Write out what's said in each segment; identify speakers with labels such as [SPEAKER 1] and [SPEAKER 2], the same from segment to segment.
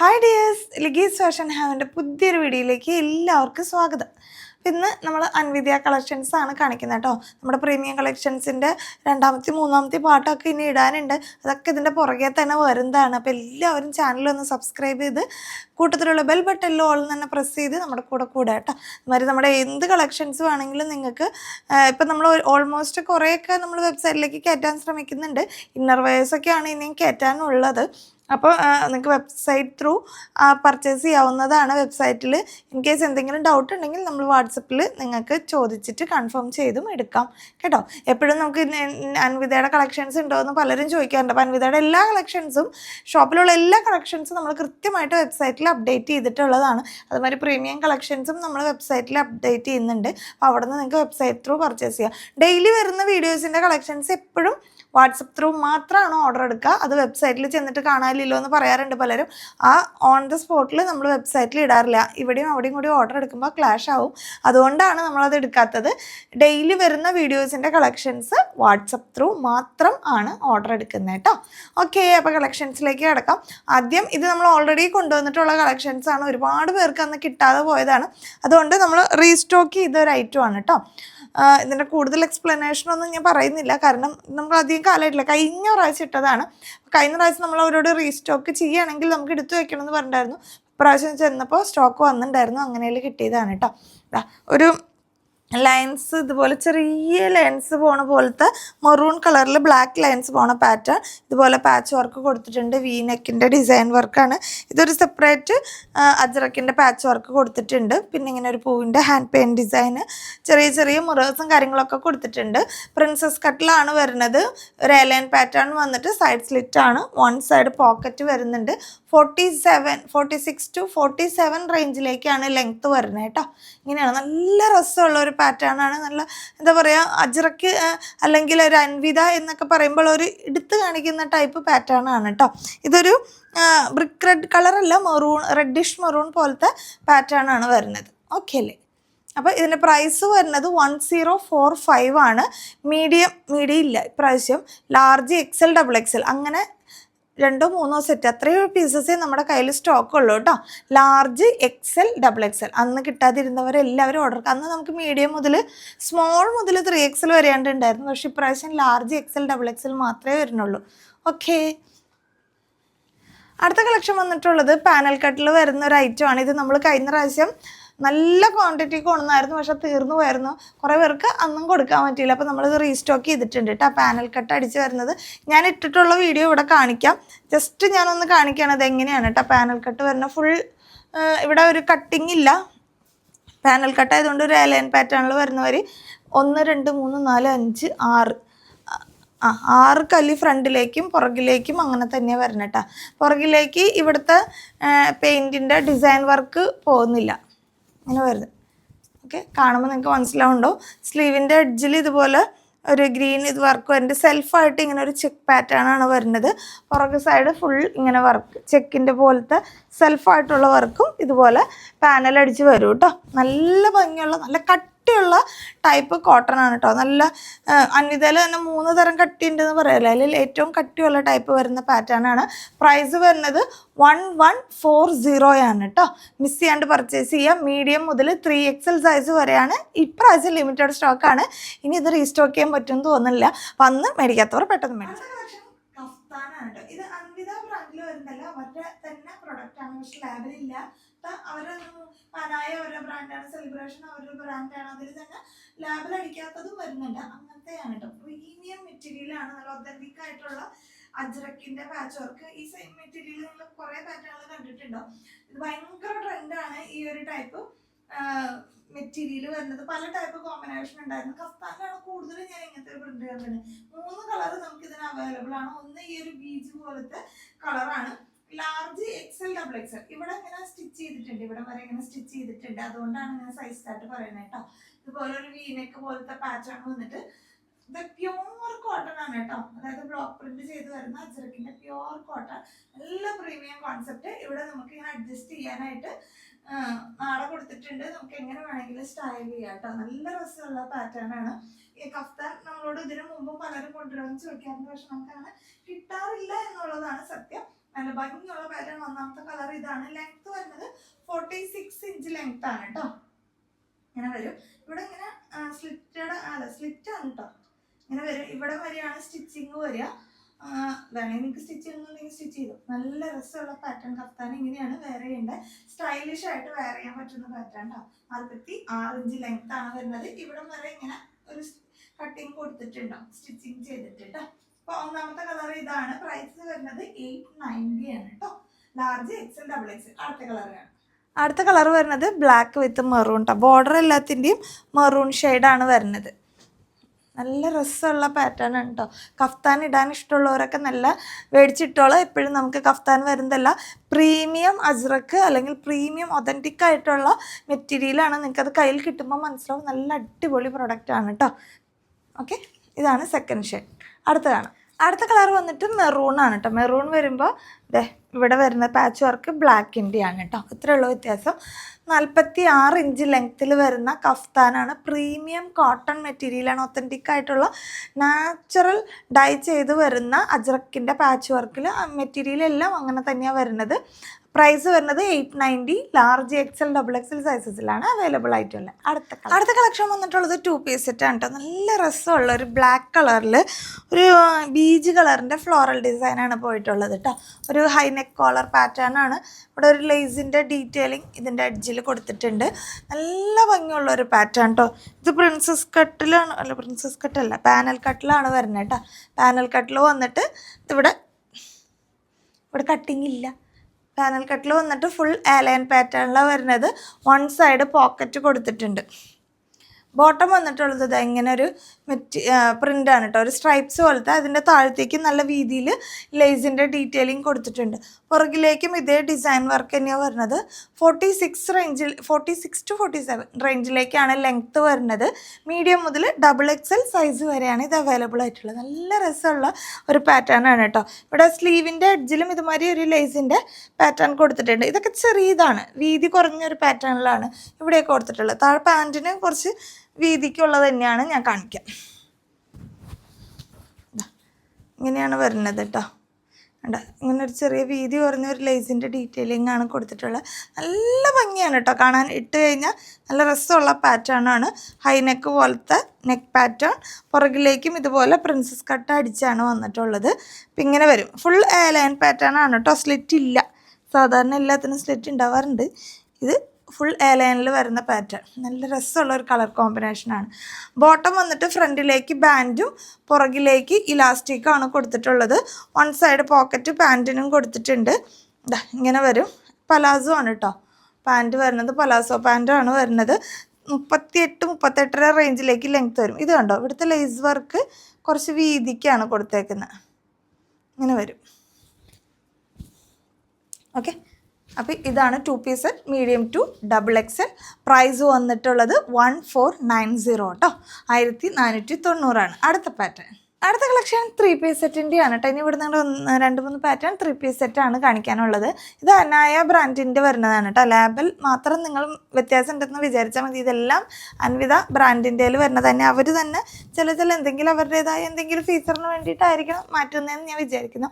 [SPEAKER 1] hi dears ലിഗീസ് fashion ഹാവിൻ്റെ പുതിയൊരു വീഡിയോയിലേക്ക് എല്ലാവർക്കും സ്വാഗതം ഇന്ന് നമ്മൾ അൻവിദ്യ കളക്ഷൻസ് ആണ് കാണിക്കുന്നത് കേട്ടോ നമ്മുടെ പ്രീമിയം കളക്ഷൻസിൻ്റെ രണ്ടാമത്തെ മൂന്നാമത്തെ പാട്ടൊക്കെ ഇനി ഇടാനുണ്ട് അതൊക്കെ ഇതിൻ്റെ പുറകെ തന്നെ വരുന്നതാണ് അപ്പോൾ എല്ലാവരും ചാനലൊന്ന് സബ്സ്ക്രൈബ് ചെയ്ത് കൂട്ടത്തിലുള്ള ബെൽ ബട്ടണിലും ഓൾ തന്നെ പ്രസ് ചെയ്ത് നമ്മുടെ കൂടെ കൂടെ കേട്ടോ അതുമാതിരി നമ്മുടെ എന്ത് കളക്ഷൻസ് വേണമെങ്കിലും നിങ്ങൾക്ക് ഇപ്പം നമ്മൾ ഓൾമോസ്റ്റ് കുറേയൊക്കെ നമ്മൾ വെബ്സൈറ്റിലേക്ക് കയറ്റാൻ ശ്രമിക്കുന്നുണ്ട് ഇന്നർ വെയേഴ്സൊക്കെയാണ് ഇനിയും കയറ്റാനുള്ളത് അപ്പോൾ നിങ്ങൾക്ക് വെബ്സൈറ്റ് ത്രൂ പർച്ചേസ് ചെയ്യാവുന്നതാണ് വെബ്സൈറ്റിൽ ഇൻ കേസ് എന്തെങ്കിലും ഡൗട്ട് ഉണ്ടെങ്കിൽ നമ്മൾ വാട്സപ്പിൽ നിങ്ങൾക്ക് ചോദിച്ചിട്ട് കൺഫേം ചെയ്തും എടുക്കാം കേട്ടോ എപ്പോഴും നമുക്ക് അൻവിതയുടെ കളക്ഷൻസ് ഉണ്ടോ എന്ന് പലരും ചോദിക്കാറുണ്ട് അപ്പോൾ അൻവിതയുടെ എല്ലാ കളക്ഷൻസും ഷോപ്പിലുള്ള എല്ലാ കളക്ഷൻസും നമ്മൾ കൃത്യമായിട്ട് വെബ്സൈറ്റിൽ അപ്ഡേറ്റ് ചെയ്തിട്ടുള്ളതാണ് അതുമാതിരി പ്രീമിയം കളക്ഷൻസും നമ്മൾ വെബ്സൈറ്റിൽ അപ്ഡേറ്റ് ചെയ്യുന്നുണ്ട് അപ്പോൾ അവിടെ നിന്ന് നിങ്ങൾക്ക് വെബ്സൈറ്റ് ത്രൂ പർച്ചേസ് ചെയ്യാം ഡെയിലി വരുന്ന വീഡിയോസിൻ്റെ കളക്ഷൻസ് എപ്പോഴും വാട്സപ്പ് ത്രൂ മാത്രമാണ് ഓർഡർ എടുക്കുക അത് വെബ്സൈറ്റിൽ ചെന്നിട്ട് കാണാനില്ലല്ലോ എന്ന് പറയാറുണ്ട് പലരും ആ ഓൺ ദ സ്പോട്ടിൽ നമ്മൾ വെബ്സൈറ്റിൽ ഇടാറില്ല ഇവിടെയും അവിടെയും കൂടി ഓർഡർ എടുക്കുമ്പോൾ ക്ലാഷ് ആവും അതുകൊണ്ടാണ് നമ്മളത് എടുക്കാത്തത് ഡെയിലി വരുന്ന വീഡിയോസിൻ്റെ കളക്ഷൻസ് വാട്സപ്പ് ത്രൂ മാത്രം ആണ് ഓർഡർ എടുക്കുന്നത് കേട്ടോ ഓക്കെ അപ്പോൾ കളക്ഷൻസിലേക്ക് കിടക്കാം ആദ്യം ഇത് നമ്മൾ ഓൾറെഡി കൊണ്ടുവന്നിട്ടുള്ള കളക്ഷൻസ് ആണ് ഒരുപാട് പേർക്ക് അന്ന് കിട്ടാതെ പോയതാണ് അതുകൊണ്ട് നമ്മൾ റീസ്റ്റോക്ക് ചെയ്ത ഒരു ഐറ്റം ആണ് കേട്ടോ ഇതിൻ്റെ കൂടുതൽ എക്സ്പ്ലനേഷൻ ഒന്നും ഞാൻ പറയുന്നില്ല കാരണം നമ്മൾ അധികം കാലമായിട്ടില്ല കഴിഞ്ഞ പ്രാവശ്യം ഇട്ടതാണ് കഴിഞ്ഞ പ്രാവശ്യം നമ്മൾ അവരോട് റീസ്റ്റോക്ക് ചെയ്യുകയാണെങ്കിൽ നമുക്ക് എടുത്തു വയ്ക്കണമെന്ന് പറഞ്ഞിട്ടുണ്ടായിരുന്നു പ്രാവശ്യം ചെന്നപ്പോൾ സ്റ്റോക്ക് വന്നിട്ടുണ്ടായിരുന്നു അങ്ങനെയുള്ള കിട്ടിയതാണ് കേട്ടോ ഒരു ലൈൻസ് ഇതുപോലെ ചെറിയ ലൈൻസ് പോണ പോലത്തെ മെറൂൺ കളറിൽ ബ്ലാക്ക് ലൈൻസ് പോണ പാറ്റേൺ ഇതുപോലെ പാച്ച് വർക്ക് കൊടുത്തിട്ടുണ്ട് വി നെക്കിൻ്റെ ഡിസൈൻ വർക്കാണ് ഇതൊരു സെപ്പറേറ്റ് അജ്രക്കിൻ്റെ പാച്ച് വർക്ക് കൊടുത്തിട്ടുണ്ട് പിന്നെ ഇങ്ങനെ ഒരു പൂവിൻ്റെ ഹാൻഡ് പെയിൻറ്റ് ഡിസൈൻ ചെറിയ ചെറിയ മുറേഴ്സും കാര്യങ്ങളൊക്കെ കൊടുത്തിട്ടുണ്ട് പ്രിൻസസ് കട്ടിലാണ് വരുന്നത് ഒരു എലൈൻ പാറ്റേൺ വന്നിട്ട് സൈഡ് സ്ലിറ്റ് ആണ് വൺ സൈഡ് പോക്കറ്റ് വരുന്നുണ്ട് forty seven forty six to forty seven റേഞ്ചിലേക്കാണ് ലെങ്ത്ത് വരുന്നത് കേട്ടോ ഇങ്ങനെയാണ് നല്ല രസമുള്ള ഒരു പാറ്റേൺ ആണ് നല്ല എന്താ പറയുക അജറയ്ക്ക് അല്ലെങ്കിൽ ഒരു അൻവിത എന്നൊക്കെ പറയുമ്പോൾ ഒരു എടുത്തു കാണിക്കുന്ന ടൈപ്പ് പാറ്റേൺ ആണ് കേട്ടോ ഇതൊരു ബ്രിക്ക് റെഡ് കളറല്ല മെറൂൺ റെഡിഷ് മെറൂൺ പോലത്തെ പാറ്റേൺ ആണ് വരുന്നത് ഓക്കെ അല്ലേ അപ്പോൾ ഇതിൻ്റെ പ്രൈസ് വരുന്നത് വൺ സീറോ ഫോർ ഫൈവ് ആണ് മീഡിയം മീഡിയം ഇല്ല ഇപ്രാവശ്യം ലാർജ് എക്സൽ ഡബിൾ എക്സൽ അങ്ങനെ രണ്ടോ മൂന്നോ സെറ്റ് അത്രയോ പീസസേ നമ്മുടെ കയ്യിൽ സ്റ്റോക്ക് ഉള്ളൂ കേട്ടോ ലാർജ് എൽ ഡബിൾ എൽ അന്ന് കിട്ടാതിരുന്നവരെല്ലാവരും ഓർഡർ അന്ന് നമുക്ക് മീഡിയം മുതൽ സ്മോൾ മുതൽ ത്രീ എക്സൽ വരെയാണ്ട് ഉണ്ടായിരുന്നു പക്ഷെ ഇപ്രാവശ്യം ലാർജ് എൽ ഡബിൾ എൽ മാത്രമേ വരുന്നുള്ളൂ ഓക്കേ അടുത്ത കളക്ഷൻ വന്നിട്ടുള്ളത് പാനൽ കട്ടിൽ വരുന്ന ഒരു ഐറ്റമാണ് ഇത് നമ്മൾ കഴിഞ്ഞ പ്രാവശ്യം നല്ല ക്വാണ്ടിറ്റി കൊണ്ടുവന്നായിരുന്നു പക്ഷെ തീർന്നു പോയിരുന്നു കുറേ പേർക്ക് അന്നും കൊടുക്കാൻ പറ്റിയില്ല അപ്പോൾ നമ്മളിത് റീസ്റ്റോക്ക് ചെയ്തിട്ടുണ്ട് കേട്ടോ പാനൽ കട്ട് അടിച്ച് വരുന്നത് ഞാൻ ഇട്ടിട്ടുള്ള വീഡിയോ ഇവിടെ കാണിക്കാം ജസ്റ്റ് ഞാനൊന്ന് കാണിക്കുകയാണ് അത് എങ്ങനെയാണ് കേട്ടോ പാനൽ കട്ട് വരുന്ന ഫുൾ ഇവിടെ ഒരു കട്ടിങ് ഇല്ല പാനൽ കട്ട് ആയതുകൊണ്ട് ഒരു എലയൻ പാറ്റേണിൽ വരുന്നവർ ഒന്ന് രണ്ട് മൂന്ന് നാല് അഞ്ച് ആറ് ആ ആറ് കല്ലി ഫ്രണ്ടിലേക്കും പുറകിലേക്കും അങ്ങനെ തന്നെ വരണം കേട്ടോ പുറകിലേക്ക് ഇവിടുത്തെ പെയിൻറ്റിൻ്റെ ഡിസൈൻ വർക്ക് പോകുന്നില്ല അങ്ങനെ വരുന്നത് ഓക്കെ കാണുമ്പോൾ നിങ്ങൾക്ക് മനസ്സിലാവുണ്ടോ സ്ലീവിൻ്റെ എഡ്ജിൽ ഇതുപോലെ ഒരു ഗ്രീൻ ഇത് വർക്ക് എൻ്റെ സെൽഫായിട്ട് ഇങ്ങനെ ഒരു ചെക്ക് പാറ്റേൺ ആണ് വരുന്നത് പുറകെ സൈഡ് ഫുൾ ഇങ്ങനെ വർക്ക് ചെക്കിൻ്റെ പോലത്തെ സെൽഫായിട്ടുള്ള വർക്കും ഇതുപോലെ പാനൽ അടിച്ച് വരും കേട്ടോ നല്ല ഭംഗിയുള്ള നല്ല കട്ട് കട്ടിയുള്ള ടൈപ്പ് കോട്ടൺ ആണ് കേട്ടോ നല്ല അന്യതയിൽ തന്നെ മൂന്ന് തരം കട്ടി കട്ടിയുണ്ടെന്ന് പറയല്ലേ അതിൽ ഏറ്റവും കട്ടിയുള്ള ടൈപ്പ് വരുന്ന പാറ്റേൺ ആണ് പ്രൈസ് വരുന്നത് വൺ വൺ ഫോർ ആണ് കേട്ടോ മിസ് ചെയ്യാണ്ട് പർച്ചേസ് ചെയ്യാം മീഡിയം മുതൽ ത്രീ എൽ സൈസ് വരെയാണ് ഇപ്രാവശ്യം ലിമിറ്റഡ് സ്റ്റോക്കാണ് ഇനി ഇത് റീസ്റ്റോക്ക് ചെയ്യാൻ പറ്റുമെന്ന് തോന്നുന്നില്ല വന്ന് മേടിക്കാത്തവർ പെട്ടെന്ന് മേടിച്ചു കഫ്താനാണ് കേട്ടോ ഇത് അന്വിത ബ്രാൻഡിൽ വരുന്നല്ല മറ്റേ തന്നെ ആണ് പക്ഷെ ലാബിലില്ല അവരുടെ മനായ അവരുടെ ബ്രാൻഡാണ് സെലിബ്രേഷൻ അവരുടെ ബ്രാൻഡാണ് അതിൽ തന്നെ ലാബിൽ അടിക്കാത്തതും വരുന്നുണ്ട് അങ്ങനത്തെയാണ് കേട്ടോ പ്രീമിയം മെറ്റീരിയലാണ് നല്ല ഒത്തന്റിക് ആയിട്ടുള്ള അജ്രക്കിന്റെ പാച്ച് വർക്ക് ഈ സെയിം മെറ്റീരിയൽ നിങ്ങൾ കുറെ പാറ്റേണുകൾ കണ്ടിട്ടുണ്ടോ ഇത് ഭയങ്കര ട്രെൻഡാണ് ഈ ഒരു ടൈപ്പ് മെറ്റീരിയൽ വരുന്നത് പല ടൈപ്പ് കോമ്പിനേഷൻ ഉണ്ടായിരുന്നു കസ്താനിലാണ് കൂടുതലും ഞാൻ ഇങ്ങനത്തെ പ്രിന്റ് കണ്ടത് മൂന്ന് കളർ നമുക്ക് ഇതിന് അവൈലബിൾ ആണ് ഒന്ന് ഈ ഒരു ബീജ് പോലത്തെ കളറാണ് ലാർജ് എക്സൽ ഡബിൾ എക്സൽ ഇവിടെ ഇങ്ങനെ സ്റ്റിച്ച് ചെയ്തിട്ടുണ്ട് ഇവിടെ വരെ ഇങ്ങനെ സ്റ്റിച്ച് ചെയ്തിട്ടുണ്ട് അതുകൊണ്ടാണ് ഇങ്ങനെ സൈസ് ആയിട്ട് പറയുന്നത് കേട്ടോ ഇതുപോലെ ഒരു വീനക്ക് പോലത്തെ പാറ്റേൺ വന്നിട്ട് ഇത് പ്യൂർ കോട്ടൺ ആണ് കേട്ടോ അതായത് ബ്ലോക്ക് പ്രിന്റ് ചെയ്ത് വരുന്ന അജറക്കിന്റെ പ്യൂർ കോട്ടൺ നല്ല പ്രീമിയം കോൺസെപ്റ്റ് ഇവിടെ നമുക്ക് ഇങ്ങനെ അഡ്ജസ്റ്റ് ചെയ്യാനായിട്ട് നാളെ കൊടുത്തിട്ടുണ്ട് നമുക്ക് എങ്ങനെ വേണമെങ്കിലും സ്റ്റൈൽ ചെയ്യാം കേട്ടോ നല്ല രസമുള്ള പാറ്റേൺ ആണ് ഈ കഫ്താൻ നമ്മളോട് ഇതിനു മുമ്പ് പലരും കൊണ്ടുവരാൻ ചോദിക്കാറുണ്ട് പക്ഷെ അങ്ങനെ കിട്ടാറില്ല എന്നുള്ളതാണ് സത്യം ഭംഗിയുള്ള പാറ്റേൺ ഒന്നാമത്തെ കളർ ഇതാണ് ലെങ്ത് വരുന്നത് ഫോർട്ടി സിക്സ് ഇഞ്ച് ലെങ്ത് ആണ് കേട്ടോ ഇങ്ങനെ വരും ഇവിടെ ഇങ്ങനെ സ്ലിറ്റഡ് അല്ല സ്ലിറ്റ് ആണ് കേട്ടോ ഇങ്ങനെ വരും ഇവിടെ വരെയാണ് സ്റ്റിച്ചിങ് വരിക വേണമെങ്കിൽ നിങ്ങൾക്ക് സ്റ്റിച്ച് ചെയ്യണമെന്നുണ്ടെങ്കിൽ സ്റ്റിച്ച് ചെയ്തു നല്ല രസമുള്ള പാറ്റേൺ കത്താൻ ഇങ്ങനെയാണ് വേറെ ഉണ്ട് സ്റ്റൈലിഷ് ആയിട്ട് വേറെ ചെയ്യാൻ പറ്റുന്ന പാറ്റേൺ കേട്ടോ നാൽപ്പത്തി ആറ് ഇഞ്ച് ലെങ്ത് ആണ് വരുന്നത് ഇവിടെ വരെ ഇങ്ങനെ ഒരു കട്ടിങ് കൊടുത്തിട്ടുണ്ടാവും സ്റ്റിച്ചിങ് ചെയ്തിട്ട് അപ്പൊ ഒന്നാമത്തെ കളർ ഇതാണ് പ്രൈസ് വരുന്നത് എയ്റ്റ് നയൻറ്റി ആണ് കേട്ടോ large X L double X അടുത്ത കളർ കാണാം അടുത്ത കളർ വരുന്നത് black with maroon to border എല്ലാത്തിൻ്റെയും മെറൂൺ ഷെയ്ഡാണ് വരുന്നത് നല്ല രസമുള്ള പാറ്റേൺ ആണ് കേട്ടോ കഫ്താൻ ഇടാൻ ഇഷ്ടമുള്ളവരൊക്കെ നല്ല മേടിച്ചിട്ടോളാം എപ്പോഴും നമുക്ക് കഫ്താൻ വരുന്നതല്ല പ്രീമിയം അജ്രക്ക് അല്ലെങ്കിൽ പ്രീമിയം ഒതൻറ്റിക് ആയിട്ടുള്ള മെറ്റീരിയലാണ് നിങ്ങൾക്കത് കയ്യിൽ കിട്ടുമ്പോൾ മനസ്സിലാവും നല്ല അടിപൊളി പ്രൊഡക്റ്റാണ് കേട്ടോ ഓക്കെ ഇതാണ് സെക്കൻഡ് ഷെയ്ഡ് അടുത്ത കാണാം അടുത്ത കളർ വന്നിട്ട് മെറൂൺ ആണ് കേട്ടോ മെറൂൺ വരുമ്പോൾ ദേ ഇവിടെ വരുന്ന പാച്ച് വർക്ക് ബ്ലാക്കിൻ്റെ ആണ് കേട്ടോ അത്രേ ഉള്ളൂ വ്യത്യാസം നാൽപ്പത്തി ആറ് ഇഞ്ച് ലെങ്ത്തിൽ വരുന്ന കഫ്താനാണ് പ്രീമിയം കോട്ടൺ മെറ്റീരിയലാണ് ഒത്തൻറ്റിക് ആയിട്ടുള്ള നാച്ചുറൽ ഡൈ ചെയ്ത് വരുന്ന അജ്രക്കിൻ്റെ പാച്ച് വർക്കിൽ മെറ്റീരിയൽ എല്ലാം അങ്ങനെ തന്നെയാണ് വരുന്നത് പ്രൈസ് വരുന്നത് eight ninety large X L double X L സൈസസിലാണ് അവൈലബിൾ ആയിട്ടുള്ളത് അടുത്ത അടുത്ത കളക്ഷൻ വന്നിട്ടുള്ളത് ടു പീസ് സെറ്റാണ് കേട്ടോ നല്ല രസമുള്ള ഒരു ബ്ലാക്ക് കളറിൽ ഒരു ബീജ് കളറിൻ്റെ ഫ്ലോറൽ ഡിസൈനാണ് പോയിട്ടുള്ളത് കേട്ടോ ഒരു ഹൈനെക്ക് കോളർ പാറ്റേൺ ആണ് ഇവിടെ ഒരു ലേസിൻ്റെ ഡീറ്റെയിലിംഗ് ഇതിൻ്റെ അഡ്ജിൽ കൊടുത്തിട്ടുണ്ട് നല്ല ഭംഗിയുള്ള ഒരു പാറ്റേൺ കേട്ടോ ഇത് പ്രിൻസസ് കട്ടിലാണ് അല്ല പ്രിൻസസ് കട്ടല്ല പാനൽ കട്ടിലാണ് വരുന്നത് കേട്ടോ പാനൽ കട്ടിൽ വന്നിട്ട് ഇതിവിടെ ഇവിടെ കട്ടിങ് ഇല്ല പാനൽ കട്ടിൽ വന്നിട്ട് ഫുൾ ഏലയൻ പാറ്റേണിലാണ് വരുന്നത് വൺ സൈഡ് പോക്കറ്റ് കൊടുത്തിട്ടുണ്ട് ബോട്ടം വന്നിട്ടുള്ളത് ഇത് ഇങ്ങനെ ഒരു മെറ്റി ആണ് കേട്ടോ ഒരു സ്ട്രൈപ്സ് പോലത്തെ അതിൻ്റെ താഴത്തേക്ക് നല്ല രീതിയിൽ ലേസിൻ്റെ ഡീറ്റെയിലിംഗ് കൊടുത്തിട്ടുണ്ട് പുറകിലേക്കും ഇതേ ഡിസൈൻ വർക്ക് തന്നെയാണ് വരുന്നത് ഫോർട്ടി സിക്സ് റേഞ്ചിൽ forty six to forty seven റേഞ്ചിലേക്കാണ് ലെങ്ത്ത് വരുന്നത് മീഡിയം മുതൽ ഡബിൾ എൽ സൈസ് വരെയാണ് ഇത് അവൈലബിൾ ആയിട്ടുള്ളത് നല്ല രസമുള്ള ഒരു പാറ്റേൺ ആണ് കേട്ടോ ഇവിടെ സ്ലീവിൻ്റെ എഡ്ജിലും ഇതുമാതിരി ഒരു ലേസിൻ്റെ പാറ്റേൺ കൊടുത്തിട്ടുണ്ട് ഇതൊക്കെ ചെറിയതാണ് വീതി കുറഞ്ഞൊരു പാറ്റേണിലാണ് ഇവിടെയൊക്കെ കൊടുത്തിട്ടുള്ളത് താഴെ പാൻറ്റിന് കുറച്ച് രീതിക്കുള്ളത് തന്നെയാണ് ഞാൻ കാണിക്കാം ഇങ്ങനെയാണ് വരുന്നത് കേട്ടോ ഉണ്ട് ഇങ്ങനെ ഒരു ചെറിയ വീതി കുറഞ്ഞ ഒരു ലേസിൻ്റെ ഡീറ്റെയിലിംഗ് ആണ് കൊടുത്തിട്ടുള്ളത് നല്ല ഭംഗിയാണ് കേട്ടോ കാണാൻ ഇട്ട് കഴിഞ്ഞാൽ നല്ല രസമുള്ള പാറ്റേൺ ആണ് ഹൈനെക്ക് പോലത്തെ നെക്ക് പാറ്റേൺ പുറകിലേക്കും ഇതുപോലെ പ്രിൻസസ് കട്ട് അടിച്ചാണ് വന്നിട്ടുള്ളത് അപ്പം ഇങ്ങനെ വരും ഫുൾ ലൈൻ പാറ്റേൺ ആണ് കേട്ടോ സ്ലിറ്റ് ഇല്ല സാധാരണ എല്ലാത്തിനും സ്ലിറ്റ് ഉണ്ടാവാറുണ്ട് ഇത് ഫുൾ ലൈനിൽ വരുന്ന പാറ്റേൺ നല്ല രസമുള്ള ഒരു കളർ കോമ്പിനേഷനാണ് ബോട്ടം വന്നിട്ട് ഫ്രണ്ടിലേക്ക് ബാൻഡും പുറകിലേക്ക് ഇലാസ്റ്റിക്കാണ് കൊടുത്തിട്ടുള്ളത് വൺ സൈഡ് പോക്കറ്റ് പാൻറ്റിനും കൊടുത്തിട്ടുണ്ട് ഇങ്ങനെ വരും പലാസോ ആണ് കേട്ടോ പാൻറ്റ് വരുന്നത് പലാസോ പാൻറ്റാണ് വരുന്നത് എട്ട് മുപ്പത്തെട്ടര റേഞ്ചിലേക്ക് ലെങ്ത് വരും ഇത് കണ്ടോ ഇവിടുത്തെ ലേസ് വർക്ക് കുറച്ച് വീതിക്കാണ് കൊടുത്തേക്കുന്നത് ഇങ്ങനെ വരും ഓക്കെ അപ്പം ഇതാണ് two P piece medium to double X L price വന്നിട്ടുള്ളത് വൺ ഫോർ നയൻ സീറോ കേട്ടോ ആയിരത്തി നാനൂറ്റി തൊണ്ണൂറാണ് അടുത്ത പാറ്റേൺ അടുത്ത കളക്ഷൻ ത്രീ പീസ് സെറ്റിൻ്റെയാണ് കേട്ടോ ഇനി ഇവിടുന്ന് ഒന്ന് രണ്ട് മൂന്ന് പാറ്റേൺ ത്രീ പീസ് സെറ്റാണ് കാണിക്കാനുള്ളത് ഇത് അനായ ബ്രാൻഡിൻ്റെ വരുന്നതാണ് കേട്ടോ ലേബൽ മാത്രം നിങ്ങൾ വ്യത്യാസം ഉണ്ടെന്ന് വിചാരിച്ചാൽ മതി ഇതെല്ലാം അൻവിത ബ്രാൻഡിൻ്റെയിൽ വരുന്നത് തന്നെ അവർ തന്നെ ചില ചില എന്തെങ്കിലും അവരുടേതായ എന്തെങ്കിലും ഫീച്ചറിന് വേണ്ടിയിട്ടായിരിക്കണം മാറ്റുന്നതെന്ന് ഞാൻ വിചാരിക്കുന്നു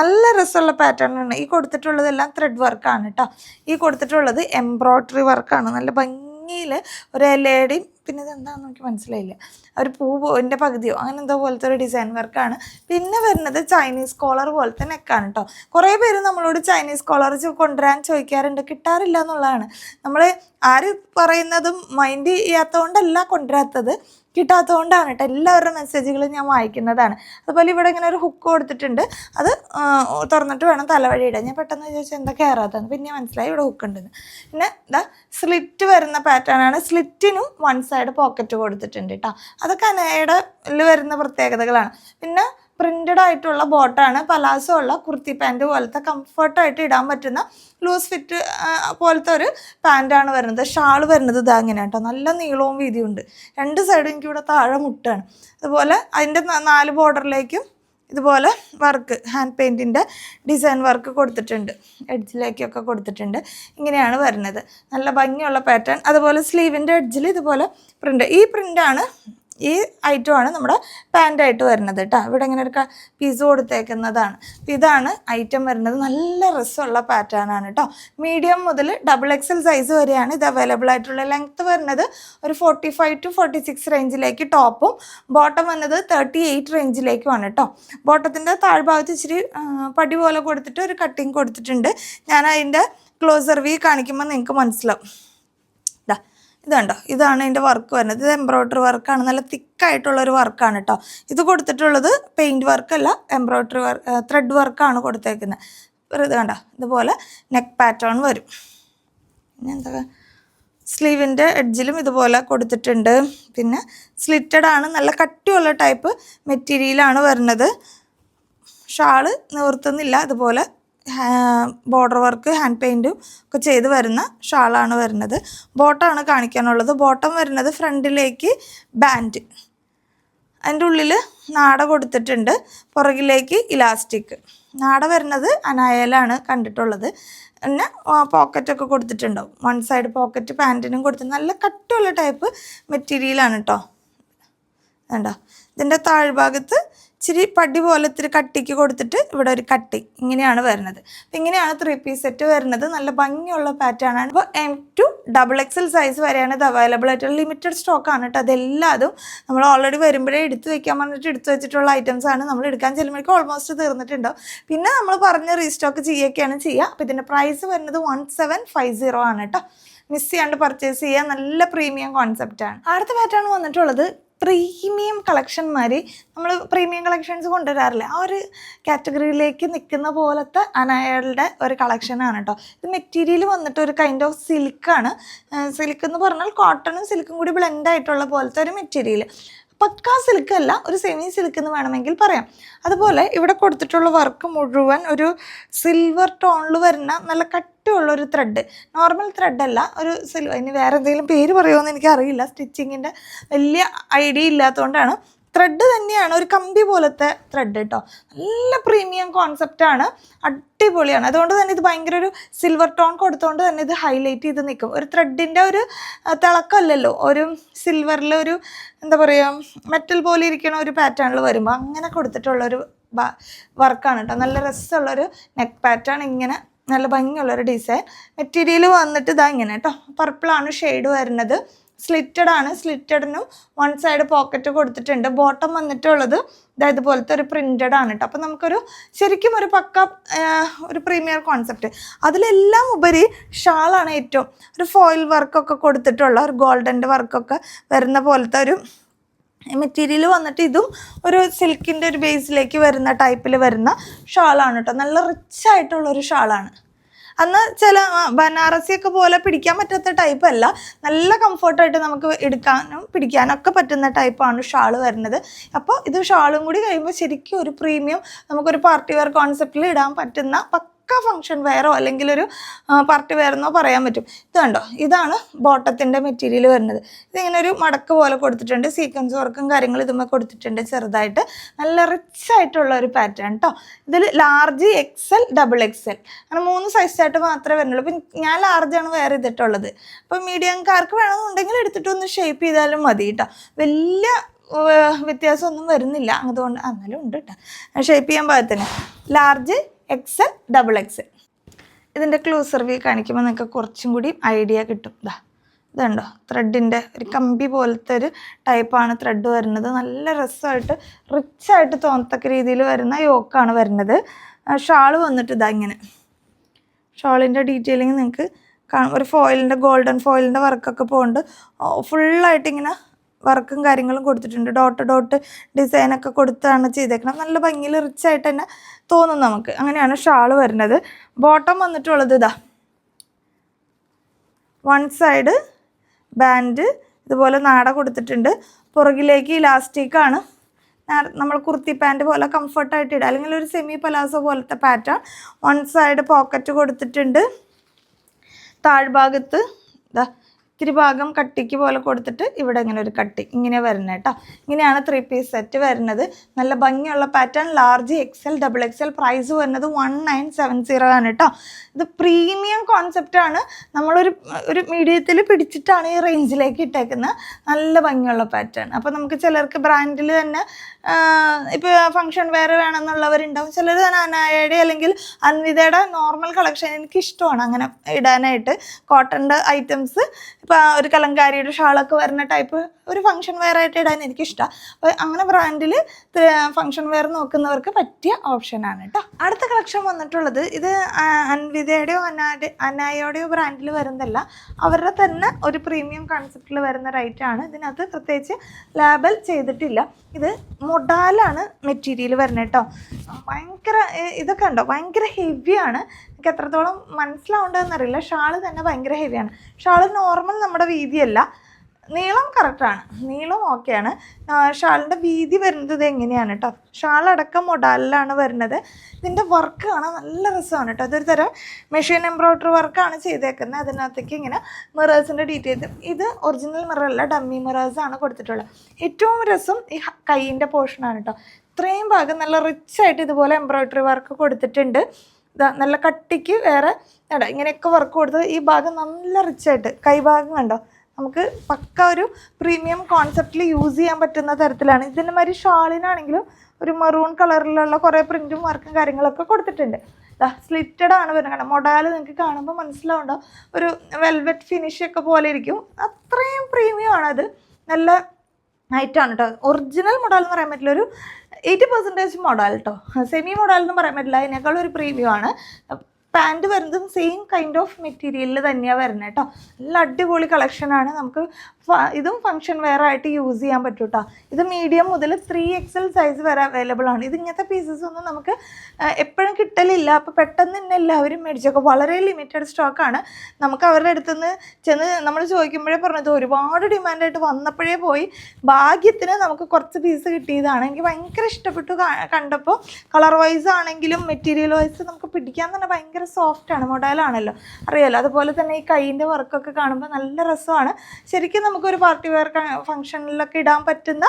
[SPEAKER 1] നല്ല രസമുള്ള പാറ്റേൺ ആണ് ഈ കൊടുത്തിട്ടുള്ളതെല്ലാം ത്രെഡ് വർക്കാണ് കേട്ടോ ഈ കൊടുത്തിട്ടുള്ളത് എംബ്രോയ്ഡറി വർക്കാണ് നല്ല ഭംഗി ഭംഗിയിൽ ഒരു ഇലയുടെയും പിന്നെ ഇതെന്താണെന്ന് നോക്കി മനസ്സിലായില്ല ഒരു പൂ പൂവിൻ്റെ പകുതിയോ അങ്ങനെ എന്തോ പോലത്തെ ഒരു ഡിസൈൻ വർക്കാണ് പിന്നെ വരുന്നത് ചൈനീസ് കോളർ പോലത്തെ നെക്കാണ് കേട്ടോ കുറേ പേര് നമ്മളോട് ചൈനീസ് കോളർ കൊണ്ടുവരാൻ ചോദിക്കാറുണ്ട് കിട്ടാറില്ല എന്നുള്ളതാണ് നമ്മൾ ആര് പറയുന്നതും മൈൻഡ് ചെയ്യാത്തതുകൊണ്ടല്ല കൊണ്ടുവരാത്തത് കിട്ടാത്തതുകൊണ്ടാണ് കേട്ടോ എല്ലാവരുടെ മെസ്സേജുകളും ഞാൻ വായിക്കുന്നതാണ് അതുപോലെ ഇവിടെ ഇങ്ങനെ ഒരു ഹുക്ക് കൊടുത്തിട്ടുണ്ട് അത് തുറന്നിട്ട് വേണം തലവഴി ഇടാൻ ഞാൻ പെട്ടെന്ന് ചോദിച്ചാൽ എന്തൊക്കെ ഏറാത്തതാണ് പിന്നെ മനസ്സിലായി ഇവിടെ ഹുക്ക് ഉണ്ടെന്ന് പിന്നെ ഇതാ സ്ലിറ്റ് വരുന്ന പാറ്റേൺ ആണ് സ്ലിറ്റിനും വൺ സൈഡ് പോക്കറ്റ് കൊടുത്തിട്ടുണ്ട് കേട്ടോ അതൊക്കെ അനയുടെ വരുന്ന പ്രത്യേകതകളാണ് പിന്നെ പ്രിന്റഡ് ആയിട്ടുള്ള ബോട്ടാണ് പലാസോ ഉള്ള കുർത്തി പാൻറ് പോലത്തെ കംഫർട്ടായിട്ട് ഇടാൻ പറ്റുന്ന ലൂസ് ഫിറ്റ് പോലത്തെ ഒരു പാൻറ്റാണ് വരുന്നത് ഷാൾ വരുന്നത് ഇതാ ഇങ്ങനെ കേട്ടോ നല്ല നീളവും വീതിയുണ്ട് രണ്ട് സൈഡും ഇവിടെ താഴെ മുട്ടാണ് അതുപോലെ അതിൻ്റെ നാല് ബോർഡറിലേക്കും ഇതുപോലെ വർക്ക് ഹാൻഡ് പെയിൻറ്റിൻ്റെ ഡിസൈൻ വർക്ക് കൊടുത്തിട്ടുണ്ട് എഡ്ജിലേക്കൊക്കെ കൊടുത്തിട്ടുണ്ട് ഇങ്ങനെയാണ് വരുന്നത് നല്ല ഭംഗിയുള്ള പാറ്റേൺ അതുപോലെ സ്ലീവിൻ്റെ എഡ്ജിൽ ഇതുപോലെ പ്രിൻ്റ് ഈ പ്രിൻ്റാണ് ഈ ഐറ്റമാണ് നമ്മുടെ പാൻറ്റായിട്ട് വരുന്നത് കേട്ടോ ഇവിടെ ഇങ്ങനെ ഒരു പിസ കൊടുത്തേക്കുന്നതാണ് ഇതാണ് ഐറ്റം വരുന്നത് നല്ല റിസ്സുള്ള ആണ് കേട്ടോ മീഡിയം മുതൽ ഡബിൾ എക്സൽ സൈസ് വരെയാണ് ഇത് അവൈലബിൾ ആയിട്ടുള്ള ലെങ്ത്ത് വരുന്നത് ഒരു forty five to forty six റേഞ്ചിലേക്ക് ടോപ്പും ബോട്ടം വന്നത് തേർട്ടി എയ്റ്റ് റേഞ്ചിലേക്കുമാണ് കേട്ടോ ബോട്ടത്തിൻ്റെ താഴ്ഭാഗത്ത് ഇച്ചിരി പടി പോലെ കൊടുത്തിട്ട് ഒരു കട്ടിങ് കൊടുത്തിട്ടുണ്ട് ഞാൻ അതിൻ്റെ ക്ലോസർ വ്യൂ കാണിക്കുമ്പോൾ നിങ്ങൾക്ക് മനസ്സിലാവും ഇതുണ്ടോ ഇതാണ് ഇതിൻ്റെ വർക്ക് വരുന്നത് ഇത് എംബ്രോയ്ഡറി വർക്കാണ് നല്ല തിക്കായിട്ടുള്ളൊരു വർക്കാണ് കേട്ടോ ഇത് കൊടുത്തിട്ടുള്ളത് പെയിൻറ് വർക്കല്ല എംബ്രോയ്ഡറി വർക്ക് ത്രെഡ് വർക്കാണ് കൊടുത്തേക്കുന്നത് ഇത് കണ്ട ഇതുപോലെ നെക്ക് പാറ്റേൺ വരും പിന്നെ എന്താ സ്ലീവിൻ്റെ എഡ്ജിലും ഇതുപോലെ കൊടുത്തിട്ടുണ്ട് പിന്നെ സ്ലിറ്റഡ് ആണ് നല്ല കട്ടിയുള്ള ടൈപ്പ് മെറ്റീരിയലാണ് വരുന്നത് ഷാള് നിവർത്തുന്നില്ല അതുപോലെ ബോർഡർ വർക്ക് ഹാൻഡ് പെയിൻറ്റും ഒക്കെ ചെയ്ത് വരുന്ന ഷാളാണ് വരുന്നത് ബോട്ടമാണ് കാണിക്കാനുള്ളത് ബോട്ടം വരുന്നത് ഫ്രണ്ടിലേക്ക് ബാൻഡ് അതിൻ്റെ ഉള്ളിൽ നാട കൊടുത്തിട്ടുണ്ട് പുറകിലേക്ക് ഇലാസ്റ്റിക് നാട വരുന്നത് അനായലാണ് കണ്ടിട്ടുള്ളത് പിന്നെ പോക്കറ്റൊക്കെ കൊടുത്തിട്ടുണ്ടാവും വൺ സൈഡ് പോക്കറ്റ് പാൻറ്റിനും കൊടുത്ത് നല്ല കട്ടുള്ള ടൈപ്പ് മെറ്റീരിയലാണ് കേട്ടോ വേണ്ട ഇതിൻ്റെ താഴ്ഭാഗത്ത് ഇച്ചിരി പടി പോലെ ഇത്തിരി കട്ടിക്ക് കൊടുത്തിട്ട് ഇവിടെ ഒരു കട്ടി ഇങ്ങനെയാണ് വരുന്നത് അപ്പം ഇങ്ങനെയാണ് ത്രീ പീസ് സെറ്റ് വരുന്നത് നല്ല ഭംഗിയുള്ള പാറ്റേൺ ആണ് അപ്പോൾ M to double L size വരെയാണ് ഇത് അവൈലബിൾ ആയിട്ടുള്ള ലിമിറ്റഡ് സ്റ്റോക്ക് ആണ് കേട്ടോ അതെല്ലാതും നമ്മൾ ഓൾറെഡി വരുമ്പോഴേ എടുത്ത് വെക്കാൻ പറഞ്ഞിട്ട് എടുത്ത് വെച്ചിട്ടുള്ള ഐറ്റംസ് ആണ് നമ്മൾ എടുക്കാൻ ചെല്ലുമ്പോഴേക്കും ഓൾമോസ്റ്റ് തീർന്നിട്ടുണ്ടോ പിന്നെ നമ്മൾ പറഞ്ഞ റീസ്റ്റോക്ക് ചെയ്യുകയൊക്കെയാണ് ചെയ്യുക അപ്പോൾ ഇതിൻ്റെ പ്രൈസ് വരുന്നത് വൺ സെവൻ ഫൈവ് സീറോ ആണ് കേട്ടോ മിസ് ചെയ്യാണ്ട് പർച്ചേസ് ചെയ്യുക നല്ല പ്രീമിയം കോൺസെപ്റ്റാണ് അടുത്ത പാറ്റേൺ വന്നിട്ടുള്ളത് പ്രീമിയം കളക്ഷന്മാർ നമ്മൾ പ്രീമിയം കളക്ഷൻസ് കൊണ്ടുവരാറില്ല ആ ഒരു കാറ്റഗറിയിലേക്ക് നിൽക്കുന്ന പോലത്തെ അനായകളുടെ ഒരു കളക്ഷനാണ് കേട്ടോ ഇത് മെറ്റീരിയൽ വന്നിട്ട് ഒരു കൈൻഡ് ഓഫ് സിൽക്കാണ് സിൽക്ക് എന്ന് പറഞ്ഞാൽ കോട്ടണും സിൽക്കും കൂടി ബ്ലെൻഡ് ആയിട്ടുള്ള പോലത്തെ ഒരു മെറ്റീരിയൽ പക്കാ സിൽക്ക് അല്ല ഒരു സെമി സിൽക്ക് എന്ന് വേണമെങ്കിൽ പറയാം അതുപോലെ ഇവിടെ കൊടുത്തിട്ടുള്ള വർക്ക് മുഴുവൻ ഒരു സിൽവർ ടോണിൽ വരുന്ന നല്ല കട്ടിയുള്ള ഒരു ത്രെഡ് നോർമൽ ത്രെഡ് അല്ല ഒരു സിൽവർ ഇനി വേറെ എന്തെങ്കിലും പേര് പറയുമോ എന്ന് എനിക്കറിയില്ല സ്റ്റിച്ചിങ്ങിൻ്റെ വലിയ ഐഡിയ ഇല്ലാത്തതുകൊണ്ടാണ് ത്രെഡ് തന്നെയാണ് ഒരു കമ്പി പോലത്തെ ത്രെഡ് കേട്ടോ നല്ല പ്രീമിയം കോൺസെപ്റ്റാണ് അടിപൊളിയാണ് അതുകൊണ്ട് തന്നെ ഇത് ഭയങ്കര ഒരു സിൽവർ ടോൺ കൊടുത്തുകൊണ്ട് തന്നെ ഇത് ഹൈലൈറ്റ് ചെയ്ത് നിൽക്കും ഒരു ത്രെഡിൻ്റെ ഒരു തിളക്കമല്ലല്ലോ ഒരു സിൽവറിൽ ഒരു എന്താ പറയുക മെറ്റൽ പോലെ ഇരിക്കണ ഒരു പാറ്റേണിൽ വരുമ്പോൾ അങ്ങനെ കൊടുത്തിട്ടുള്ളൊരു വർക്കാണ് കേട്ടോ നല്ല രസമുള്ളൊരു നെക്ക് പാറ്റേൺ ഇങ്ങനെ നല്ല ഭംഗിയുള്ളൊരു ഡിസൈൻ മെറ്റീരിയൽ വന്നിട്ട് ഇതാ ഇങ്ങനെ കേട്ടോ പർപ്പിളാണ് ഷെയ്ഡ് വരുന്നത് സ്ലിറ്റഡ് ആണ് സ്ലിറ്റഡിനും വൺ സൈഡ് പോക്കറ്റ് കൊടുത്തിട്ടുണ്ട് ബോട്ടം വന്നിട്ടുള്ളത് അതായത് പോലത്തെ ഒരു പ്രിൻറ്റഡ് ആണ് കേട്ടോ അപ്പോൾ നമുക്കൊരു ശരിക്കും ഒരു പക്ക ഒരു പ്രീമിയർ കോൺസെപ്റ്റ് അതിലെല്ലാം ഉപരി ഷാളാണ് ഏറ്റവും ഒരു ഫോയിൽ വർക്കൊക്കെ കൊടുത്തിട്ടുള്ള ഒരു ഗോൾഡൻ്റെ വർക്കൊക്കെ വരുന്ന പോലത്തെ ഒരു മെറ്റീരിയൽ വന്നിട്ട് ഇതും ഒരു സിൽക്കിൻ്റെ ഒരു ബേസിലേക്ക് വരുന്ന ടൈപ്പിൽ വരുന്ന ഷാളാണ് കേട്ടോ നല്ല റിച്ച് ഷാളാണ് അന്ന് ചില ബനാറസിയൊക്കെ പോലെ പിടിക്കാൻ പറ്റാത്ത ടൈപ്പ് അല്ല നല്ല കംഫർട്ടായിട്ട് നമുക്ക് എടുക്കാനും പിടിക്കാനൊക്കെ പറ്റുന്ന ടൈപ്പാണ് ഷാൾ വരുന്നത് അപ്പോൾ ഇത് ഷാളും കൂടി കഴിയുമ്പോൾ ശരിക്കും ഒരു പ്രീമിയം നമുക്കൊരു പാർട്ടി വെയർ കോൺസെപ്റ്റിൽ ഇടാൻ പറ്റുന്ന പക്ക ഫങ്ഷൻ വെയറോ അല്ലെങ്കിൽ ഒരു പാർട്ടി വെയറെന്നോ പറയാൻ പറ്റും ഇത് കണ്ടോ ഇതാണ് ബോട്ടത്തിൻ്റെ മെറ്റീരിയൽ വരുന്നത് ഇതിങ്ങനെ ഒരു മടക്ക് പോലെ കൊടുത്തിട്ടുണ്ട് സീക്വൻസ് വർക്കും കാര്യങ്ങളും ഇതുമ്മേ കൊടുത്തിട്ടുണ്ട് ചെറുതായിട്ട് നല്ല റിച്ച് ആയിട്ടുള്ള ഒരു പാറ്റേൺ കേട്ടോ ഇതിൽ ലാർജ് എൽ ഡബിൾ എൽ അങ്ങനെ മൂന്ന് സൈസായിട്ട് മാത്രമേ വരുന്നുള്ളൂ ഇപ്പം ഞാൻ ലാർജാണ് വെയർ ചെയ്തിട്ടുള്ളത് അപ്പം മീഡിയംകാർക്ക് വേണമെന്നുണ്ടെങ്കിൽ എടുത്തിട്ട് ഒന്ന് ഷേപ്പ് ചെയ്താലും മതി കേട്ടോ വലിയ വ്യത്യാസമൊന്നും വരുന്നില്ല അതുകൊണ്ട് അങ്ങനെ ഉണ്ട് കേട്ടോ ഷേപ്പ് ചെയ്യാൻ പാകത്തിന് ലാർജ് എൽ ഡബിൾ എൽ ഇതിൻ്റെ ക്ലൂസർ വ്യൂ കാണിക്കുമ്പോൾ നിങ്ങൾക്ക് കുറച്ചും കൂടി ഐഡിയ കിട്ടും ഇതാ ഇതുണ്ടോ ത്രെഡിൻ്റെ ഒരു കമ്പി പോലത്തെ ഒരു ടൈപ്പാണ് ത്രെഡ് വരുന്നത് നല്ല രസമായിട്ട് റിച്ചായിട്ട് തോന്നത്തക്ക രീതിയിൽ വരുന്ന യോക്കാണ് വരുന്നത് ഷാള് വന്നിട്ട് ഇതാ ഇങ്ങനെ ഷാളിൻ്റെ ഡീറ്റെയിലിങ് നിങ്ങൾക്ക് കാണും ഒരു ഫോയിലിൻ്റെ ഗോൾഡൻ ഫോയിലിൻ്റെ വർക്കൊക്കെ പോകുന്നുണ്ട് ഫുള്ളായിട്ടിങ്ങനെ ഇങ്ങനെ വർക്കും കാര്യങ്ങളും കൊടുത്തിട്ടുണ്ട് ഡോട്ട് ഡോട്ട് ഡിസൈനൊക്കെ കൊടുത്താണ് ചെയ്തേക്കണം നല്ല ഭംഗിയിൽ റിച്ച് ആയിട്ട് തന്നെ തോന്നും നമുക്ക് അങ്ങനെയാണ് ഷാൾ വരുന്നത് ബോട്ടം വന്നിട്ടുള്ളത് ഇതാ വൺ സൈഡ് ബാൻഡ് ഇതുപോലെ നാട കൊടുത്തിട്ടുണ്ട് പുറകിലേക്ക് ഇലാസ്റ്റിക്കാണ് നമ്മൾ കുർത്തി പാൻറ്റ് പോലെ കംഫർട്ടായിട്ട് ഇടുക അല്ലെങ്കിൽ ഒരു സെമി പലാസോ പോലത്തെ പാറ്റേൺ വൺ സൈഡ് പോക്കറ്റ് കൊടുത്തിട്ടുണ്ട് താഴ്ഭാഗത്ത് ഇതാ ഇത്തിരി ഭാഗം കട്ടിക്ക് പോലെ കൊടുത്തിട്ട് ഇവിടെ ഇങ്ങനെ ഒരു കട്ടി ഇങ്ങനെ വരുന്നത് കേട്ടോ ഇങ്ങനെയാണ് ത്രീ പീസ് സെറ്റ് വരുന്നത് നല്ല ഭംഗിയുള്ള pattern large L double L price വരുന്നത് വൺ നയൻ സെവൻ സീറോ ആണ് കേട്ടോ ഇത് പ്രീമിയം കോൺസെപ്റ്റാണ് നമ്മളൊരു ഒരു മീഡിയത്തിൽ പിടിച്ചിട്ടാണ് ഈ റേഞ്ചിലേക്ക് ഇട്ടേക്കുന്നത് നല്ല ഭംഗിയുള്ള പാറ്റേൺ അപ്പോൾ നമുക്ക് ചിലർക്ക് ബ്രാൻഡിൽ തന്നെ ഇപ്പോൾ ഫംഗ്ഷൻ വേറെ വേണമെന്നുള്ളവരുണ്ടാവും ചിലർ അനായയുടെ അല്ലെങ്കിൽ അൻവിതയുടെ നോർമൽ കളക്ഷൻ എനിക്ക് ഇഷ്ടമാണ് അങ്ങനെ ഇടാനായിട്ട് കോട്ടൻ്റെ ഐറ്റംസ് ഇപ്പോൾ ഒരു കലങ്കാരിയുടെ ഷാളൊക്കെ വരുന്ന ടൈപ്പ് ഒരു ഫംഗ്ഷൻ വെയർ ആയിട്ട് ഇടാൻ എനിക്കിഷ്ടമാണ് അപ്പോൾ അങ്ങനെ ബ്രാൻഡിൽ ഫംഗ്ഷൻ വെയർ നോക്കുന്നവർക്ക് പറ്റിയ ഓപ്ഷനാണ് കേട്ടോ അടുത്ത കളക്ഷൻ വന്നിട്ടുള്ളത് ഇത് അൻവിതയുടെയോ അനാടെ അനായയുടെയോ ബ്രാൻഡിൽ വരുന്നതല്ല അവരുടെ തന്നെ ഒരു പ്രീമിയം കോൺസെപ്റ്റിൽ വരുന്ന റൈറ്റാണ് ഇതിനകത്ത് പ്രത്യേകിച്ച് ലേബൽ ചെയ്തിട്ടില്ല ഇത് മൊഡാലാണ് മെറ്റീരിയൽ വരുന്നത് കേട്ടോ ഭയങ്കര ഇതൊക്കെ ഉണ്ടോ ഭയങ്കര ഹെവിയാണ് എനിക്ക് എത്രത്തോളം മനസ്സിലാവേണ്ടതെന്നറിയില്ല ഷാള് തന്നെ ഭയങ്കര ഹെവിയാണ് ഷാള് നോർമൽ നമ്മുടെ വീതിയല്ല നീളം കറക്റ്റാണ് നീളം ഓക്കെയാണ് ഷാളിൻ്റെ വീതി വരുന്നത് എങ്ങനെയാണ് കേട്ടോ ഷാളടക്കം മൊഡാലിലാണ് വരുന്നത് ഇതിൻ്റെ വർക്ക് കാണാൻ നല്ല രസമാണ് കേട്ടോ അതൊരു തരം മെഷീൻ എംബ്രോയ്ഡറി വർക്കാണ് ചെയ്തേക്കുന്നത് അതിനകത്തേക്ക് ഇങ്ങനെ മിറേഴ്സിൻ്റെ ഡീറ്റെയിൽസ് ഇത് ഒറിജിനൽ മിററല്ല ഡമ്മി മിറേഴ്സാണ് കൊടുത്തിട്ടുള്ളത് ഏറ്റവും രസം ഈ കൈയിൻ്റെ പോർഷനാണ് കേട്ടോ ഇത്രയും ഭാഗം നല്ല റിച്ചായിട്ട് ഇതുപോലെ എംബ്രോയ്ഡറി വർക്ക് കൊടുത്തിട്ടുണ്ട് നല്ല കട്ടിക്ക് വേറെ ഇങ്ങനെയൊക്കെ വർക്ക് കൊടുത്ത് ഈ ഭാഗം നല്ല റിച്ചായിട്ട് കൈഭാഗം കണ്ടോ നമുക്ക് പക്ക ഒരു പ്രീമിയം കോൺസെപ്റ്റിൽ യൂസ് ചെയ്യാൻ പറ്റുന്ന തരത്തിലാണ് ഇതിൻ്റെ മാതിരി ഷാളിനാണെങ്കിലും ഒരു മെറൂൺ കളറിലുള്ള കുറേ പ്രിൻറ്റും വർക്കും കാര്യങ്ങളൊക്കെ കൊടുത്തിട്ടുണ്ട് സ്ലിറ്റഡ് ആണ് വരുന്നത് കാരണം മൊഡാൽ നിങ്ങൾക്ക് കാണുമ്പോൾ മനസ്സിലാവുണ്ടോ ഒരു വെൽവെറ്റ് ഫിനിഷ് ഒക്കെ പോലെ ഇരിക്കും അത്രയും പ്രീമിയം അത് നല്ല നൈറ്റാണ് കേട്ടോ ഒറിജിനൽ മോഡൽ എന്ന് പറയാൻ പറ്റില്ല ഒരു എയ്റ്റി പെർസെൻറ്റേജ് മോഡൽ കേട്ടോ സെമി മോഡൽ എന്ന് പറയാൻ പറ്റില്ല അതിനേക്കാളും ഒരു പ്രീമിയം ആണ് പാൻറ് വരുന്നതും സെയിം കൈൻഡ് ഓഫ് മെറ്റീരിയലിൽ തന്നെയാണ് വരുന്നത് കേട്ടോ നല്ല അടിപൊളി കളക്ഷനാണ് നമുക്ക് ഇതും ഫംഗ്ഷൻ വെയർ ആയിട്ട് യൂസ് ചെയ്യാൻ പറ്റും കേട്ടോ ഇത് മീഡിയം മുതൽ ത്രീ എൽ സൈസ് വരെ അവൈലബിൾ ആണ് ഇത് ഇങ്ങനത്തെ പീസസ് ഒന്നും നമുക്ക് എപ്പോഴും കിട്ടലില്ല അപ്പോൾ പെട്ടെന്ന് തന്നെ എല്ലാവരും മേടിച്ചേക്കും വളരെ ലിമിറ്റഡ് സ്റ്റോക്കാണ് നമുക്ക് അവരുടെ അടുത്ത് നിന്ന് ചെന്ന് നമ്മൾ ചോദിക്കുമ്പോഴേ പറഞ്ഞത് ഒരുപാട് ഡിമാൻഡായിട്ട് വന്നപ്പോഴേ പോയി ഭാഗ്യത്തിന് നമുക്ക് കുറച്ച് പീസ് കിട്ടിയതാണ് എനിക്ക് ഭയങ്കര ഇഷ്ടപ്പെട്ടു കണ്ടപ്പോൾ കളർ വൈസ് ആണെങ്കിലും മെറ്റീരിയൽ വൈസ് നമുക്ക് പിടിക്കാൻ തന്നെ ഭയങ്കര ഭയങ്കര സോഫ്റ്റ് ആണ് മൊഡേലാണല്ലോ അറിയാലോ അതുപോലെ തന്നെ ഈ കൈയിൻ്റെ വർക്കൊക്കെ കാണുമ്പോൾ നല്ല രസമാണ് ശരിക്കും നമുക്കൊരു പാർട്ടി വെയർ ഫംഗ്ഷനിലൊക്കെ ഇടാൻ പറ്റുന്ന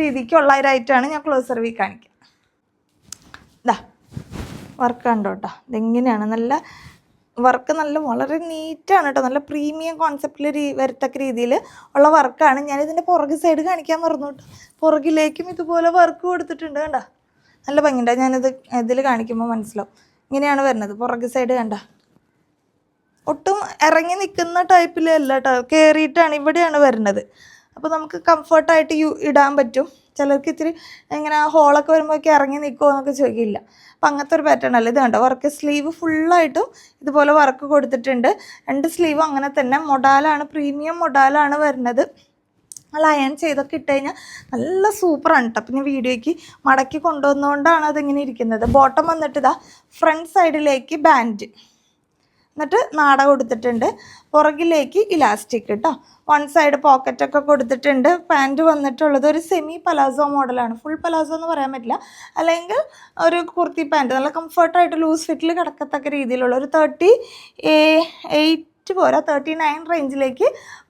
[SPEAKER 1] രീതിക്കുള്ള ഒരായിട്ടാണ് ഞാൻ ക്ലോസർ വീ കാണിക്കുക ഇതാ വർക്ക് കണ്ടോ കേട്ടോ ഇതെങ്ങനെയാണ് നല്ല വർക്ക് നല്ല വളരെ നീറ്റാണ് കേട്ടോ നല്ല പ്രീമിയം കോൺസെപ്റ്റിൽ രീ വരത്തക്ക രീതിയിൽ ഉള്ള വർക്കാണ് ഞാനിതിൻ്റെ പുറക് സൈഡ് കാണിക്കാൻ മറന്നു കേട്ടോ പുറകിലേക്കും ഇതുപോലെ വർക്ക് കൊടുത്തിട്ടുണ്ട് കണ്ടോ നല്ല ഭംഗിയുണ്ടാവും ഞാനിത് ഇതിൽ കാണിക്കുമ്പോൾ മനസ്സിലാവും ഇങ്ങനെയാണ് വരുന്നത് പുറകെ സൈഡ് കണ്ട ഒട്ടും ഇറങ്ങി നിൽക്കുന്ന ടൈപ്പിലല്ല കേട്ടോ കയറിയിട്ടാണ് ഇവിടെയാണ് വരുന്നത് അപ്പോൾ നമുക്ക് കംഫർട്ടായിട്ട് യു ഇടാൻ പറ്റും ചിലർക്ക് ഇത്തിരി ഇങ്ങനെ ഹോളൊക്കെ വരുമ്പോഴൊക്കെ ഇറങ്ങി നിൽക്കുമോ എന്നൊക്കെ ചോദിക്കില്ല അപ്പം അങ്ങനത്തെ ഒരു പാറ്റേൺ അല്ല ഇത് കണ്ടോ വർക്ക് സ്ലീവ് ഫുള്ളായിട്ടും ഇതുപോലെ വർക്ക് കൊടുത്തിട്ടുണ്ട് രണ്ട് സ്ലീവ് അങ്ങനെ തന്നെ മൊഡാലാണ് പ്രീമിയം മൊഡാലാണ് വരുന്നത് നമ്മൾ അയൺ ചെയ്തൊക്കെ ഇട്ട് കഴിഞ്ഞാൽ നല്ല സൂപ്പറാണ് കേട്ടോ പിന്നെ വീഡിയോയ്ക്ക് മടക്കി കൊണ്ടുവന്നുകൊണ്ടാണ് അതിങ്ങനെ ഇരിക്കുന്നത് ബോട്ടം വന്നിട്ട് ഇതാ ഫ്രണ്ട് സൈഡിലേക്ക് ബാൻഡ് എന്നിട്ട് നാട കൊടുത്തിട്ടുണ്ട് പുറകിലേക്ക് ഇലാസ്റ്റിക് കേട്ടോ വൺ സൈഡ് പോക്കറ്റൊക്കെ കൊടുത്തിട്ടുണ്ട് പാൻറ്റ് വന്നിട്ടുള്ളത് ഒരു സെമി പലാസോ മോഡലാണ് ഫുൾ പലാസോ എന്ന് പറയാൻ പറ്റില്ല അല്ലെങ്കിൽ ഒരു കുർത്തി പാൻറ്റ് നല്ല കംഫർട്ടായിട്ട് ലൂസ് ഫിറ്റിൽ കിടക്കത്തക്ക രീതിയിലുള്ള ഒരു തേർട്ടി എയ്റ്റ് കറക്റ്റ് പോരാ തേർട്ടി നയൻ റേഞ്ചിലേക്ക്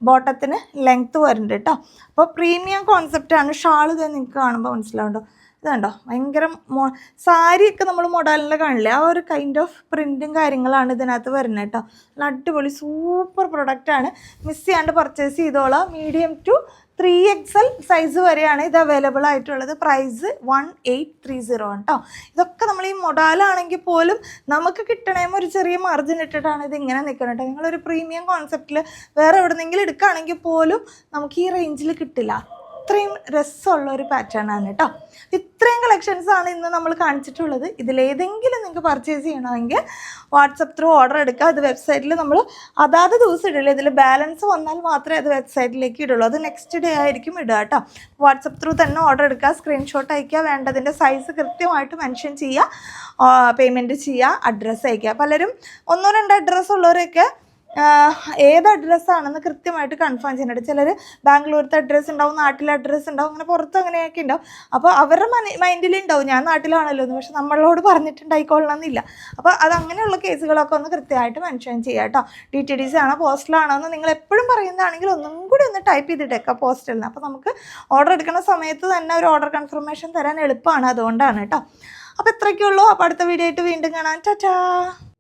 [SPEAKER 1] ബോട്ടത്തിന് ലെങ്ത്ത് വരുന്നുണ്ട് കേട്ടോ അപ്പോൾ പ്രീമിയം കോൺസെപ്റ്റാണ് ഷാൾ ഇത് നിങ്ങൾക്ക് കാണുമ്പോൾ മനസ്സിലാവുണ്ടോ ഇതുണ്ടോ ഭയങ്കര മോ സാരിയൊക്കെ നമ്മൾ മൊഡലിൽ കാണില്ലേ ആ ഒരു കൈൻഡ് ഓഫ് പ്രിൻറ്റും കാര്യങ്ങളാണ് ഇതിനകത്ത് വരുന്നത് കേട്ടോ നല്ല അടിപൊളി സൂപ്പർ പ്രൊഡക്റ്റാണ് മിസ് ചെയ്യാണ്ട് പർച്ചേസ് ചെയ്തോളാം medium to three X L size വരെയാണ് ഇത് അവൈലബിൾ ആയിട്ടുള്ളത് price one eight three zero ആണ് കേട്ടോ ഇതൊക്കെ നമ്മൾ ഈ മൊഡാലാണെങ്കിൽ പോലും നമുക്ക് കിട്ടണേ ഒരു ചെറിയ മാർജിൻ ഇട്ടിട്ടാണ് ഇത് ഇങ്ങനെ നിൽക്കുന്നത് നിങ്ങളൊരു പ്രീമിയം കോൺസെപ്റ്റിൽ വേറെ എവിടെ നിന്നെങ്കിലും എടുക്കുകയാണെങ്കിൽ പോലും നമുക്ക് ഈ റേഞ്ചിൽ കിട്ടില്ല അത്രയും രസമുള്ള ഒരു പാറ്റേൺ ആണ് കേട്ടോ ഇത്രയും കളക്ഷൻസ് ആണ് ഇന്ന് നമ്മൾ കാണിച്ചിട്ടുള്ളത് ഇതിലേതെങ്കിലും നിങ്ങൾക്ക് പർച്ചേസ് ചെയ്യണമെങ്കിൽ വാട്സപ്പ് ത്രൂ ഓർഡർ എടുക്കുക അത് വെബ്സൈറ്റിൽ നമ്മൾ അതാത് ദിവസം ഇടില്ല ഇതിൽ ബാലൻസ് വന്നാൽ മാത്രമേ അത് വെബ്സൈറ്റിലേക്ക് ഇടുള്ളൂ അത് നെക്സ്റ്റ് ഡേ ആയിരിക്കും ഇടുക കേട്ടോ വാട്സപ്പ് ത്രൂ തന്നെ ഓർഡർ എടുക്കുക സ്ക്രീൻഷോട്ട് അയക്കുക വേണ്ടതിൻ്റെ സൈസ് കൃത്യമായിട്ട് മെൻഷൻ ചെയ്യുക പേയ്മെൻറ്റ് ചെയ്യുക അഡ്രസ്സ് അയക്കുക പലരും ഒന്നോ രണ്ടോ അഡ്രസ്സ് ഉള്ളവരൊക്കെ ഏത് അഡ്രസ്സാണെന്ന് കൃത്യമായിട്ട് കൺഫേം ചെയ്യുന്നുണ്ട് ചിലർ ബാംഗ്ലൂരത്തെ അഡ്രസ്സ് ഉണ്ടാവും നാട്ടിലെ അഡ്രസ്സ് ഉണ്ടാവും അങ്ങനെ പുറത്ത് അങ്ങനെയൊക്കെ ഉണ്ടാവും അപ്പോൾ അവരുടെ മൈൻഡിൽ ഉണ്ടാവും ഞാൻ നാട്ടിലാണല്ലോ എന്ന് പക്ഷെ നമ്മളോട് പറഞ്ഞിട്ടുണ്ടായിക്കൊള്ളണമെന്നില്ല അപ്പോൾ അത് അങ്ങനെയുള്ള കേസുകളൊക്കെ ഒന്ന് കൃത്യമായിട്ട് മെൻഷൻ ചെയ്യുക കേട്ടോ ഡി ടി ഡി സി ആണോ പോസ്റ്റലാണോ എന്ന് നിങ്ങൾ എപ്പോഴും പറയുന്നതാണെങ്കിൽ ഒന്നും കൂടി ഒന്ന് ടൈപ്പ് ചെയ്തിട്ടേക്കുക പോസ്റ്റലിൽ നിന്ന് അപ്പോൾ നമുക്ക് ഓർഡർ എടുക്കുന്ന സമയത്ത് തന്നെ ഒരു ഓർഡർ കൺഫർമേഷൻ തരാൻ എളുപ്പമാണ് അതുകൊണ്ടാണ് കേട്ടോ അപ്പോൾ ഇത്രയ്ക്കുള്ളൂ അപ്പോൾ അടുത്ത വീഡിയോ ആയിട്ട് വീണ്ടും കാണാം ടാറ്റാ